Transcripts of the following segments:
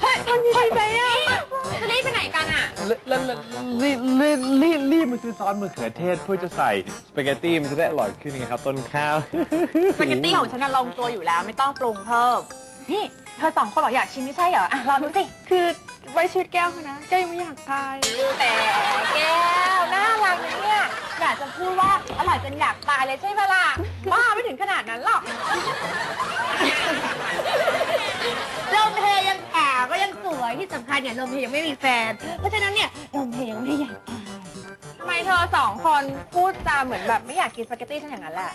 เฮ้ยทำยังไงไปอะจะรีบไปไหนกันอะแล้วแล้วรีบรีบรีบรีบมาซื้อซอสมะเขือเทศเพื่อจะใส่สปาเกตตี้มันจะได้อร่อยขึ้นไงครับ ต้นข้าวสปาเกตตี้ของฉันน่ะลงตัวอยู่แล้วไม่ต้องปรุงเพิ่มนี่เธอสองคนบอกอยากชิมไม่ใช่เหรออะลองดูสิคือไว้ชีวิตแก้วเขานะแก้วยังไม่อยากตายแต่แก้วน่ารักนะเนี่ยอยากจะพูดว่าอร่อยจนอยากตายเลยใช่ไหมล่ะบ้าไม่ถึงขนาดนั้นหรอกล มเพยังแก่ก็ยังสวยที่สำคัญเนี่ยลมเพยังไม่มีแฟน เพราะฉะนั้นเนี่ยลมเพยังไม่อยากตายทำไมเธอสองคนพูดจาเหมือนแบบไม่อยากกินสปาเกตตี้ฉันอย่างนั้นแหละ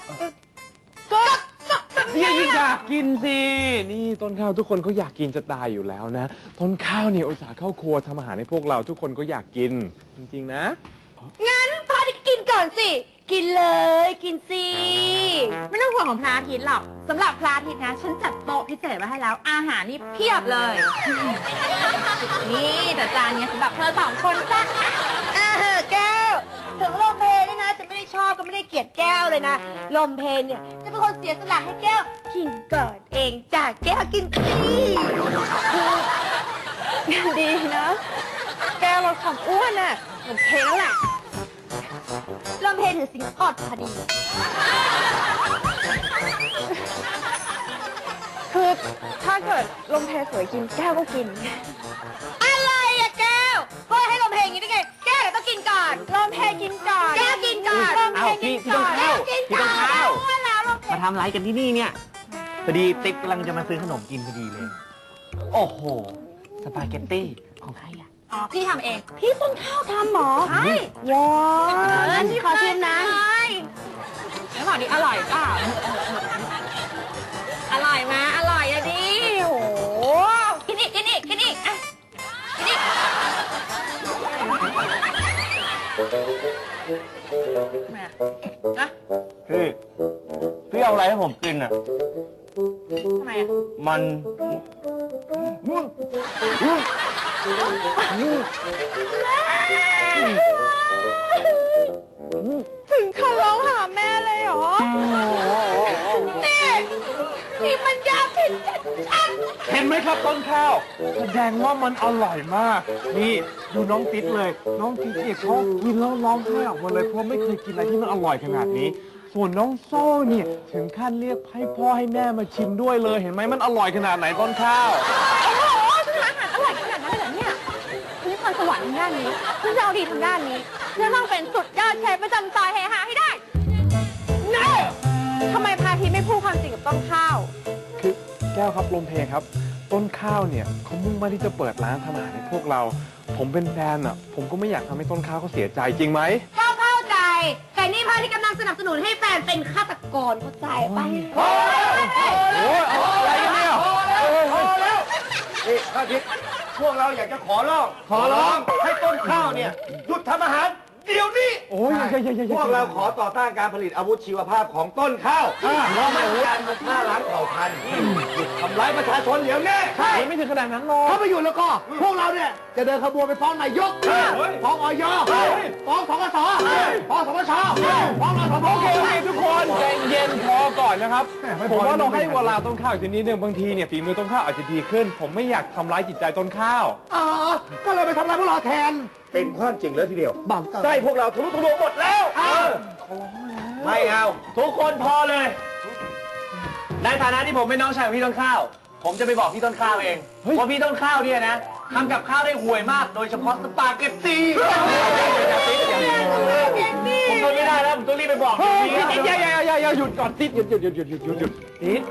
ก็เนี่ยอยากกินสิ นี่ต้นข้าวทุกคนเขาอยากกินจะตายอยู่แล้วนะ ต้นข้าวเนี่ยอุตส่าห์เข้าครัวทำอาหารให้พวกเราทุกคนก็อยากกินจริงๆนะงั้นพาที่กิน ก่อนสิ กินเลยกินสิ ไม่ต้องห่วงของพระอาทิตย์หรอกสำหรับพระอาทิตย์นะ ฉันจัดโต๊ะพิเศษมาให้แล้ว อาหารนี่เพียบเลย นี่แต่จานเนี้ยสำหรับเธอสองคนจ้ะอ่าแก้วถึงลมเพเนี่ยนะจะไม่ได้ชอบก็ไม่ได้เกลียดแก้วเลยนะ ลมเพเนี่ยจะเป็นคนเสียสละให้แก้ว กินก่อนเองจากแก้วกินสิดีนะ แกลดความอ้วนอะเหมือนเพลแล้วแหละ ลมเพถือสิงอดพอดี คือถ้าเกิดลมเพสวยกินแก้วก็กิน อะไรอะแก้วพ่อให้ลมเพอย่างนี้ได้ไง แก้วเดี๋ยวต้องกินก่อน ลมเพกินก่อน แก้วกินก่อนลมเพกินก่อนแก้วกินก่อนพี่ต้องเข้าอ้วนแล้วลมเพมาทำอะไรกันที่นี่เนี่ยพอดีติ๊กกำลังจะมาซื้อขนมกินพอดีเลย โอ้โห สปาเกตตี้ของใคร อะอ๋อพี่ทำเอง พี่ต้นข้าวทำหมอใช่ว้าวขอชิมนะแล้วบอกดิอร่อยเปล่าอร่อยไหมอร่อยอะดิโอ้โหกินอีกกินอีกกินอีกอะกินอีกแม่นะพี่พี่เอาอะไรให้ผมกินอะ ทำไมอะมันถึงเขาร้องหาแม่เลยเหรอนี่นี่มันยาผิดชัดเห็นไหมครับต้นข้าวแสดงว่ามันอร่อยมาก นี่ดูน้องติ๊ดเลย น้องติ๊ดเนี่ยเขากินแล้วร้องไห้ออกมาเลยเพราะไม่เคยกินอะไรที่มันอร่อยขนาดนี้ ส่วนน้องโซ่เนี่ยถึงขั้นเรียกให้พ่อให้แม่มาชิมด้วยเลย เห็นไหมมันอร่อยขนาดไหนต้นข้าว โอ้โหฉันทำอาหารอร่อยขนาดนั้นเลยเหรอเนี่ยฉันมีพรสวรรค์ทางด้านนี้ฉันจะเอาดีทางด้านนี้ฉันต้องเป็นสุดยอดเชฟประจำซอยเฮฮาให้ได้เน่ทำไมพาทีไม่พูดความจริงกับต้นข้าว คือแก้วครับลมเพครับ ต้นข้าวเนี่ยเขามุ่งมั่นที่จะเปิดร้านทำอาหารให้พวกเรา ผมเป็นแฟนอะ ผมก็ไม่อยากทำให้ต้นข้าวเขาเสียใจจริงไหมๆเข้าเข้าใจ แต่นี่พ่อที่กำลังสนับสนุนให้แฟนเป็นฆาตกรเข้าใจปะโอ้ยอะไรเนี่ยโอแล้วนี่ข้าทิศพวกเราอยากจะขอร้อง ขอร้องให้ต้นข้าวเนี่ยหยุดทำอาหาร เดี๋ยวนี้โอ้ยอย่าอย่าอย่าอย่าพวกเราขอต่อต้านการผลิตอาวุธชีวภาพของต้นข้าวเพราะมันเป็นการมาฆ่าล้างเผ่าพันธุ์หยุดทำร้ายประชาชนเดี๋ยวนี้ใช่ไม่ถึงขนาดนั้นหรอกถ้าไม่หยุดแล้วก็ พวกเราเนี่ยจะเดินขบวนไปฟ้องนายกฟ้องออยฟ้องสกสฟ้องสปชฟ้องรสพโอเคโอเคทุกคนใจเย็นพอก่อนนะครับผมว่าเราให้เวลาต้นข้าวอีกนิดนึงบางทีเนี่ยฝีมือต้นข้าวอาจจะดีขึ้น ผมไม่อยากทำร้ายจิตใจต้นข้าวอ๋อก็เลยไปทำลายพวกเราแทน เป็นความจริงแล้วทีเดียวบังใจพวกเราทะลุทะลวงหมดแล้วไม่เอา ทุกคนพอเลย ในฐานะที่ผมเป็นน้องชายของพี่ต้นข้าว ผมจะไปบอกพี่ต้นข้าวเองเฮ้ยว่าพี่ต้นข้าวเนี่ยนะทำกับข้าวได้ห่วยมาก โดยเฉพาะสปาเกตตี้ผมทนไม่ได้แล้วผมต้องรีบไปบอกเฮ้ยพี่อย่าอย่าอย่าอย่าหยุดก่อนติดหยุดหยุดหยุดหยุดหยุดหยุดหยุดติด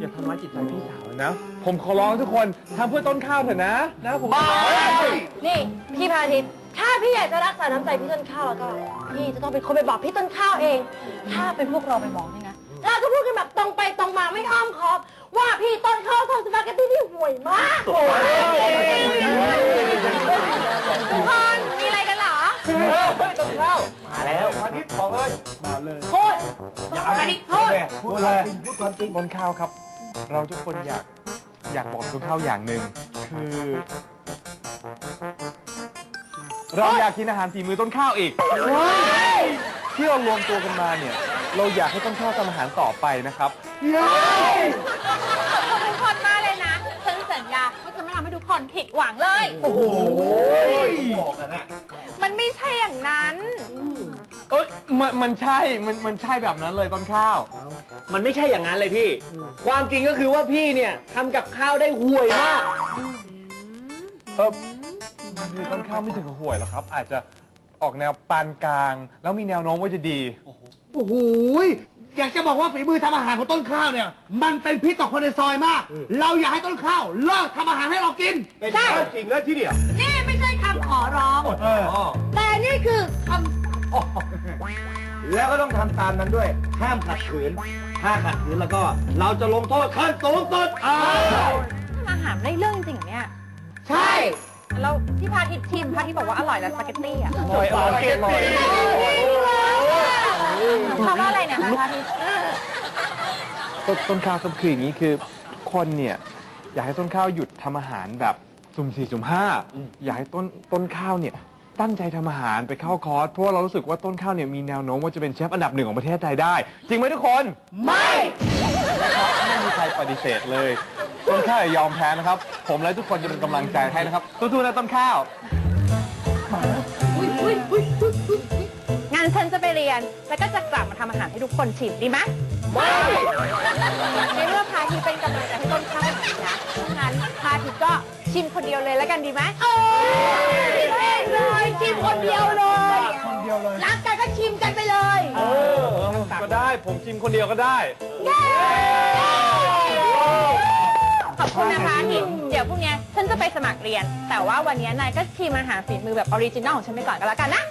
อย่าทำร้ายจิตใจพี่สาวนะ ผมขอร้องทุกคนทำเพื่อต้นข้าวเถอะนะ นะผมขอร้องนี่พี่พาทิตย์ถ้าพี่อยากจะรักษาน้ำใจพี่ต้นข้าวแล้วก็ พี่จะต้องเป็นคนไปบอกพี่ต้นข้าวเอง ถ้าเป็นพวกเราไปบอกนี่นะเราก็พูดกันแบบตรงไปตรงมาไม่อ้อมค้อมว่าพี่ต้นข้าวทำสปาเกตตี้ที่ห่วยมากทุกคนมีอะไรกันเหรอต้นข้าวมาแล้ววันนี้บอกเลยมาเลยโทษ อันนี้โทษพูดเลยพูดความจริงต้นข้าวครับ เราทุกคนอยากอยากบอกต้นข้าวอย่างหนึ่งคือ เราอยากกินอาหารฝีมือต้นข้าวอีกที่เรารวมตัวกันมาเนี่ย เราอยากให้ต้นข้าวทำอาหารต่อไปนะครับขอบคุณทุกคนมากเลยนะฉันสัญญาผิดหวังเลย โอ้โหบอกกันนะมันไม่ใช่อย่างนั้น เอ้ยมันมันใช่ มันมันใช่แบบนั้นเลยต้นข้าว มันไม่ใช่อย่างนั้นเลยพี่ ความจริงก็คือว่าพี่เนี่ยทำกับข้าวได้ห่วยมาก เออคือต้นข้าวไม่ถึงกับห่วยหรอกครับ อาจจะออกแนวปานกลาง แล้วมีแนวโน้มว่าจะดี โอ้โหยอยากจะบอกว่าฝีมือทำอาหารของต้นข้าวเนี่ย มันเป็นพิษต่อคนในซอยมาก เราอยากให้ต้นข้าวเลิกทำอาหารให้เรากิน เป็นความจริงแล้วที่เดียว นี่ไม่ใช่คำขอร้องเออแต่นี่คือค แล้วก็ต้องทำตามนั้นด้วย ห้ามขัดขืน ถ้าขัดขืนแล้วก็ เราจะลงโทษขั้นสูงสุดอาหารได้เรื่องจริงเหรอเนี่ย ใช่แล้วที่พาทิตชิมพาทิตบอกว่าอร่อยแล้วสปาเกตตี้อะอร่อยอร่อยอร่อยคำว่าอะไรเนี่ยพาทิตต้นต้นข้าวครับคืออย่างนี้คือคนเนี่ยอยากให้ต้นข้าวหยุดทำอาหารแบบสุ่มสี่สุ่มห้าอยากให้ต้นต้นข้าวเนี่ย ตั้งใจทำอาหารไปเข้าคอร์สเพราะว่าเรารู้สึกว่าต้นข้าวเนี่ยมีแนวโน้มว่าจะเป็นเชฟอันดับหนึ่งของประเทศไทยได้ จริงไหมทุกคนไม่นะครับไม่มีใครปฏิเสธเลย ต้นข้าวอย่ายอมแพ้นะครับ ผมและทุกคนจะเป็นกำลังใจให้นะครับสู้ๆนะต้นข้าวงานฉันจะไปเรียน แล้วก็จะกลับมาทำอาหารให้ทุกคนชิมดีไหม ไม่ในเมื่อพาทิตเป็นกำลังใจให้ต้นข้าวนะเพราะงั้นพาทิตก็ชิมคนเดียวเลยแล้วกันดีไหมำเออชิมเองเลยชิมคนเดียวเลยคนเดียวเลยรักกันก็ชิมกันไปเลยเออก็ได้ผมชิมคนเดียวก็ได้ขอบคุณนะคะทิตเดี๋ยวพรุ่งนี้ฉันจะไปสมัครเรียน แต่ว่าวันนี้นายก็ชิมอาหารฝีมือแบบออริจินอลของฉันไปก่อนก็แล้วกันนะ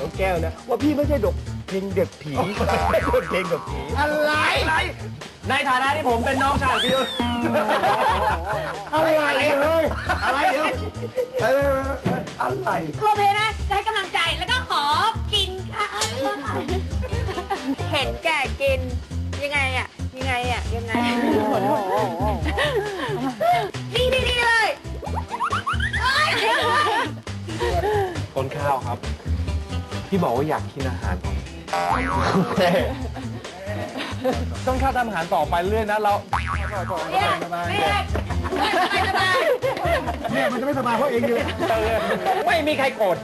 น้องแก้วนะ ว่าพี่ไม่ใช่ดกเพลงเด็กผีไม่ใช่เพลงเด็กผีอะไรในฐานะที่ผมเป็นน้องชายพี่อะไรเลยอะไรเดี๋ยวเอออะไรโอเคนะจะให้กำลังใจแล้วก็ขอกินค่ะ เห็นแก่กิน ยังไงอะยังไงอะยังไงนี่นี่นี่เลยต้นข้าวครับ ที่บอกว่าอยากกินอาหารโอเคต้นข้าวทำอาหารต่อไปเรื่อยนะเราเนี่ยมันจะไม่สบายเพราะเองเลยไม่มีใครโกรธ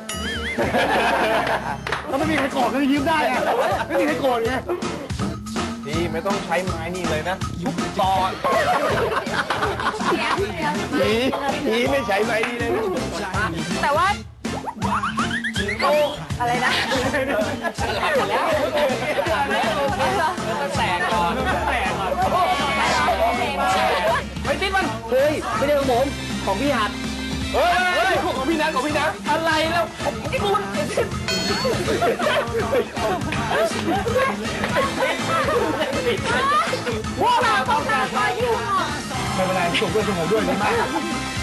แล้วไม่มีใครโกรธก็ยิ้มได้อะไม่มีใครโกรธไงดีไม่ต้องใช้ไม้นี่เลยนะยุบต่อผีผีไม่ใช่ไหมดีเลยนะแต่ว่า อะไรนะแตกก่อนแตกก่อนไม่ติดมัน เฮ้ย ไม่ใช่ของผม ของพี่หัดเฮ้ยเฮ้ยของพี่นัทของพี่นัทอะไรแล้วไอ้คุณพวกเราต้องการคอยอยู่ไม่เป็นไรส่งด้วยส่งผมด้วยดีมาก